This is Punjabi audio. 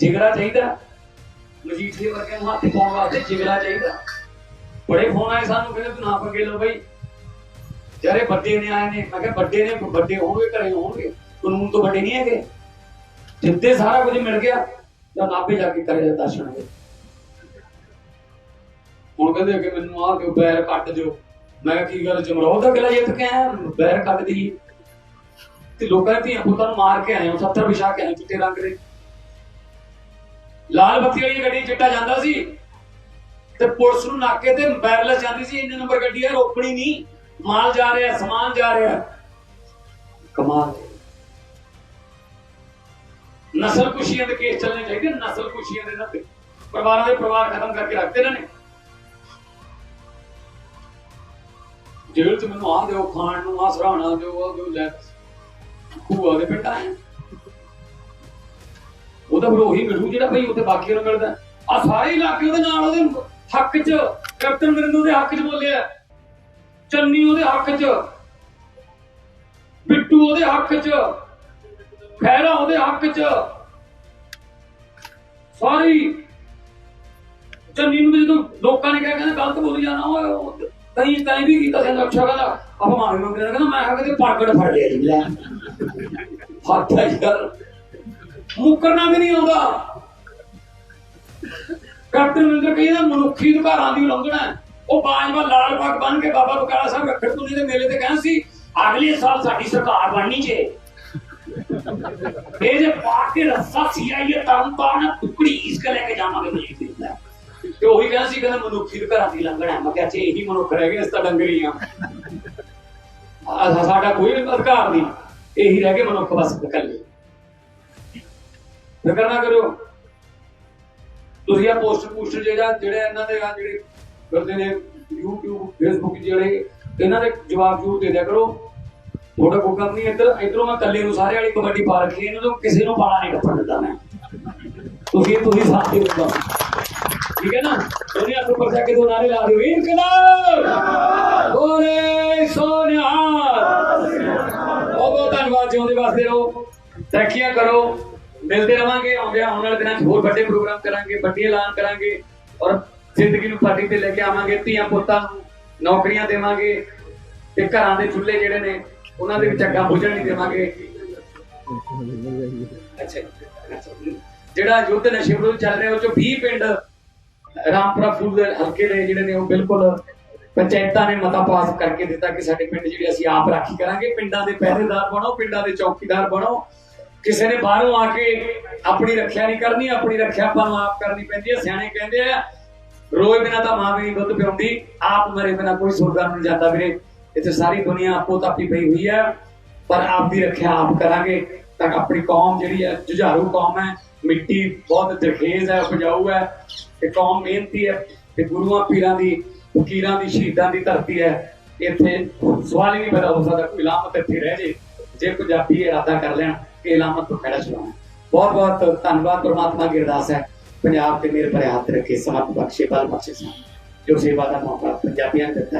ਜਿਗਰਾ ਚਾਹੀਦਾ, ਮਜੀਠੀਏ ਵਰਗੇ ਨੂੰ ਹੱਥ ਪਾਉਣ ਵਾਸਤੇ ਜਿਗਰਾ ਚਾਹੀਦਾ। ਬੜੇ ਫੋਨ ਆਏ ਸਾਨੂੰ, ਕਹਿੰਦੇ ਤੂੰ ਨਾ ਪੰਗੇ ਲਓ ਬਈ। ਜਿਹੜੇ ਵੱਡੇ ਨੇ ਆਏ ਨੇ, ਮੈਂ ਕਿਹਾ ਵੱਡੇ ਨੇ, ਵੱਡੇ ਹੋਣਗੇ, ਘਰੇ ਹੋਣਗੇ, ਕਾਨੂੰਨ ਤੋਂ ਵੱਡੇ ਨਹੀਂ ਹੈਗੇ। ਜਿੱਦੇ ਸਾਰਾ ਕੁਝ ਮਿਲ ਗਿਆ, ਤਾਂ ਨਾਪੇ ਜਾ ਕੇ ਕਰੇ ਦਰਸ਼ਨ ਹੁਣ ਕਹਿੰਦੇ ਅੱਗੇ ਮੈਨੂੰ ਆ ਕੇ ਬੈਰ ਕੱਟ ਦਿਓ। ਮੈਂ ਕਿਹਾ ਕੀ ਗੱਲ, ਜਮਰੋਹ ਦਾ ਕਿਲਾ ਜਿੱਤ ਕੇ ਆਇਆ, ਬੈਰ ਕੱਟ ਦੀ ਤੇ ਲੋਕਾਂ ਨੇ ਧੀਆਂ ਪੁੱਤਾਂ ਨੂੰ ਮਾਰ ਕੇ ਆਏ ਹੋ 70 ਵਿਛਾ ਕੇ ਆਏ ਚਿੱਟੇ ਰੰਗ ਦੇ। ਲਾਲ ਬੱਤੀ ਵਾਲੀ ਗੱਡੀ ਚਿੱਟਾ ਜਾਂਦਾ ਸੀ ਤੇ ਪੁਲਿਸ ਨੂੰ ਨਾਕੇ ਤੇ ਬੈਰਲਸ ਜਾਂਦੀ ਸੀ, ਇੰਨੇ ਨੰਬਰ ਗੱਡੀ ਆ ਰੋਕਣੀ ਨਹੀਂ, ਮਾਲ ਜਾ ਰਿਹਾ, ਸਮਾਨ ਜਾ ਰਿਹਾ। ਕਮਾਲ। ਨਸਲ ਕੁਸ਼ੀਆਂ ਦੇ ਕੇਸ ਚੱਲਣੇ ਚਾਹੀਦੇ ਨਸਲ ਕੁਸ਼ੀਆਂ ਦੇ ਨਾਲ ਪਰਿਵਾਰਾਂ ਦੇ ਪਰਿਵਾਰ ਖਤਮ ਕਰਕੇ ਰੱਖਦੇ ਇਹਨਾਂ ਨੇ। ਜੇਲ੍ਹ ਚ ਮੈਨੂੰ ਆ ਦਿਓ, ਖਾਣ ਨੂੰ ਆ ਸਰਾਣਾ ਦਿਓ ਆ ਦਿਓ, ਲੈ। ਖੂਆ ਦੇ ਬੇਟਾ ਹੈ ਉਹਦਾ ਫਿਰ ਉਹੀ ਮਿਲੂ ਜਿਹੜਾ ਭਈ ਉੱਥੇ ਬਾਕੀਆਂ ਨੂੰ ਮਿਲਦਾ। ਆ ਸਾਰੇ ਇਲਾਕੇ ਉਹਦੇ ਨਾਲ ਉਹਦੇ ਹੱਕ 'ਚ, ਕੈਪਟਨ ਅਮਰਿੰਦਰ ਦੇ ਹੱਕ 'ਚ ਬੋਲਿਆ। ਚੰਨੀ ਉਹਦੇ ਹੱਕ 'ਚ, ਬਿੱਟੂ ਉਹਦੇ ਹੱਕ 'ਚ ਖੈਰਾ ਉਹਦੇ ਹੱਕ 'ਚ। ਸਾਰੀ ਚੰਨੀ ਨੂੰ ਜਦੋਂ ਲੋਕਾਂ ਨੇ ਕਿਹਾ, ਕਹਿੰਦੇ ਗਲਤ ਬੋਲੀ ਜਾਣਾ, ਉਹ ਕਈ ਕਈ ਵੀ ਕੀਤਾ ਸੀ, ਅੱਛਾ ਕਹਿੰਦਾ ਅਪਮਾਨ ਮਾਰ ਨੂੰ ਕਹਿੰਦਾ ਮੈਂ ਕਿਹਾ ਕਿਤੇ ਪਾਗੜ ਫੜ ਲਿਆ ਜੀ, ਲੈ। ਹੱਥ ਹੈ ਯਾਰ ਮੁੱਕਰਨਾ ਵੀ ਨਹੀਂ ਆਉਂਦਾ। ਕੈਪਟਨ ਅਮਰਿੰਦਰ ਕਹਿੰਦਾ ਮਨੁੱਖੀ ਅਧਿਕਾਰਾਂ ਦੀ ਉਲੰਘਣਾ ਉਹ ਬਾਜਵਾ ਲਾਲ ਬਾਗ ਬਣ ਕੇ ਬਾਬਾ ਬਕਾਲਾ ਸਾਹਿਬ ਰੱਖੜ ਤੁਨੀ ਦੇ ਮੇਲੇ ਤੇ ਕਹਿੰਦਾ ਸੀ। ਅਗਲੇ ਸਾਲ ਸਾਡੀ ਸਰਕਾਰ ਬਣਨੀ ਜੇ। ਇਹ ਜੇ ਪਾ ਕੇ ਰੱਸਾ ਸੀਆਈਏ ਤਰਨ ਟੁਕੜੀ ਇਸ ਕੇ ਲੈ ਕੇ ਜਾਵਾਂਗੇ ਮਜੀਦ ਦਿੰਦਾ ਤੇ ਉਹੀ ਕਹਿੰਦਾ ਸੀ, ਕਹਿੰਦਾ ਮਨੁੱਖੀ ਅਧਿਕਾਰਾਂ ਦੀ ਉਲੰਘਣਾ ਮੈਂ ਕਿਹਾ, ਜੇ ਇਹੀ ਮਨੁੱਖ ਰਹਿ ਗਏ ਇਸ ਤਾਂ ਡੰਗਰੀ ਆ ਸਾਡਾ ਕੋਈ ਅਧਿਕਾਰ ਨਹੀਂ। ਇਹੀ ਰਹਿ ਗਏ ਮਨੁੱਖ ਬਸ ਇਕੱਲੇ। ਫਿਕਰ ਨਾ ਕਰਿਓ। ਤੁਸੀਂ ਆ ਪੋਸਟ ਪੋਸਟ ਜਿਹੜਾ, ਜਿਹੜੇ ਇਹਨਾਂ ਦੇ ਆ, ਜਿਹੜੇ ਕਰਦੇ ਨੇ YouTube, Facebook ਜਿਹੜੇ, ਇਹਨਾਂ ਦੇ ਜਵਾਬ ਜੂਰ ਦੇ ਦਿਆ ਕਰੋ। ਥੋੜਾ ਕੋ ਕੰਮ ਨਹੀਂ, ਇੱਧਰ ਇੱਧਰੋਂ ਮੈਂ ਕੱਲੇ ਨੂੰ ਸਾਰੇ ਵਾਲੀ ਕਬੱਡੀ ਪਾ ਰੱਖੀ ਇਹਨਾਂ ਤੋਂ ਕਿਸੇ ਨੂੰ ਪਾਲਾ ਨਹੀਂ ਕੱਪਣ ਦਿੰਦਾ ਮੈਂ। ਤੁਸੀਂ ਤੁਸੀਂ ਸਾਥ ਦੇ ਠੀਕ ਹੈ ਨਾ? ਉਹਨੇ ਆਪ ਉੱਪਰ ਜਾ ਕੇ ਦੋ ਨਾਰੇ ਲਾ ਦਿਓ। ਇਨਕਲਾਬ! ਬੋਲੇ ਸੋਨਿਆ ਬਹੁਤ ਬਹੁਤ ਧੰਨਵਾਦ, ਜਿਉਂਦੇ ਵਾਸਤੇ ਰਹੋ। ਤਰੱਕੀਆਂ ਕਰੋ। ਮਿਲਦੇ ਰਵਾਂਗੇ ਆਉਂਦੇ ਆਉਣ ਵਾਲੇ ਦਿਨਾਂ 'ਚ ਹੋਰ ਵੱਡੇ ਪ੍ਰੋਗਰਾਮ ਕਰਾਂਗੇ ਵੱਡੇ ਐਲਾਨ ਕਰਾਂਗੇ ਔਰ ਜ਼ਿੰਦਗੀ ਨੂੰ ਪਾਰਟੀ ਤੇ ਲੈ ਕੇ ਆਵਾਂਗੇ, ਧੀਆਂ ਪੁੱਤਾਂ ਨੂੰ ਨੌਕਰੀਆਂ ਦੇਵਾਂਗੇ ਤੇ ਘਰਾਂ ਦੇ ਚੁੱਲ੍ਹੇ ਜਿਹੜੇ ਨੇ, ਉਹਨਾਂ ਦੇ ਵਿੱਚ ਅੱਗਾਂ ਬੁਝਣ ਨਹੀਂ ਦੇਵਾਂਗੇ। ਅੱਛਾ ਜਿਹੜਾ ਯੁੱਧ ਨਸ਼ੇ ਵਿਰੁੱਧ ਚੱਲ ਰਿਹਾ, ਉਹ ਚੋਂ 20 ਪਿੰਡ ਰਾਮਪੁਰਾ ਫੂਲ ਦੇ ਹਲਕੇ ਦੇ ਜਿਹੜੇ ਨੇ, ਉਹ ਬਿਲਕੁਲ ਪੰਚਾਇਤਾਂ ਨੇ ਮਤਾ ਪਾਸ ਕਰਕੇ ਦਿੱਤਾ ਕਿ ਸਾਡੇ ਪਿੰਡ ਜਿਹੜੇ ਅਸੀਂ ਆਪ ਰਾਖੀ ਕਰਾਂਗੇ। ਪਿੰਡਾਂ ਦੇ ਪਹਿਰੇਦਾਰ ਬਣੋ, ਪਿੰਡਾਂ ਦੇ ਚੌਕੀਦਾਰ ਬਣੋ। ਕਿਸੇ ਨੇ ਬਾਹਰੋਂ ਆ ਕੇ ਆਪਣੀ ਰੱਖਿਆ ਨਹੀਂ ਕਰਨੀ, ਆਪਣੀ ਰੱਖਿਆ ਆਪਾਂ ਨੂੰ ਆਪ ਕਰਨੀ ਪੈਂਦੀ ਹੈ, ਸਿਆਣੇ ਕਹਿੰਦੇ ਆ, ਰੋਏ ਬਿਨਾ ਤਾਂ ਮਾਂ ਵੀ ਨਹੀਂ ਦੁੱਧ ਪਿਉਂਦੀ, ਆਪ ਮਰੇ ਬਿਨਾ ਕੋਈ ਸੁਰਗਾ ਨਹੀਂ ਜਾਂਦਾ ਵੀਰੇ। ਇੱਥੇ ਸਾਰੀ ਦੁਨੀਆ ਆਪੋ ਤਾਪੀ ਪਈ ਹੋਈ ਹੈ, ਪਰ ਆਪ ਦੀ ਰੱਖਿਆ ਆਪ ਕਰਾਂਗੇ, ਤਾਂ ਆਪਣੀ ਕੌਮ ਜਿਹੜੀ ਹੈ, ਜੁਝਾਰੂ ਕੌਮ ਹੈ, ਮਿੱਟੀ ਬਹੁਤ ਦਰਖੇਜ਼ ਹੈ, ਉਪਜਾਊ ਹੈ, ਤੇ ਕੌਮ ਮਿਹਨਤੀ ਹੈ, ਤੇ ਗੁਰੂਆਂ, ਪੀਰਾਂ ਦੀ ਫਕੀਰਾਂ ਦੀ, ਸ਼ਹੀਦਾਂ ਦੀ ਧਰਤੀ ਹੈ। ਇੱਥੇ ਸਵਾਲ ਹੀ ਨਹੀਂ ਪੈਦਾ ਹੋ ਸਕਦਾ, ਕੋਈ ਲਾਮਤ ਇੱਥੇ ਰਹਿ ਜੇ। ਜੇ ਪੰਜਾਬੀ ਇਰਾਦਾ ਕਰ ਲੈਣ ਕਿ ਲਾਮਤ ਤੋਂ ਖੜਾ ਚਲਾਉਣਾ ਬਹੁਤ ਬਹੁਤ ਧੰਨਵਾਦ ਪ੍ਰਮਾਤਮਾ ਦੀ ਅਰਦਾਸ ਹੈ। ਪੰਜਾਬ ਤੇ ਮੇਰੇ ਭਰੇ ਹੱਥ ਰੱਖੇ ਸਮਤ ਬਖਸ਼ੇ, ਬਲ ਬਖਸ਼ੇ ਸਾਨੂੰ। ਜੋ ਸੇਵਾ ਦਾ ਮੌਕਾ ਪੰਜਾਬੀਆਂ ਨੂੰ ਦਿੱਤਾ।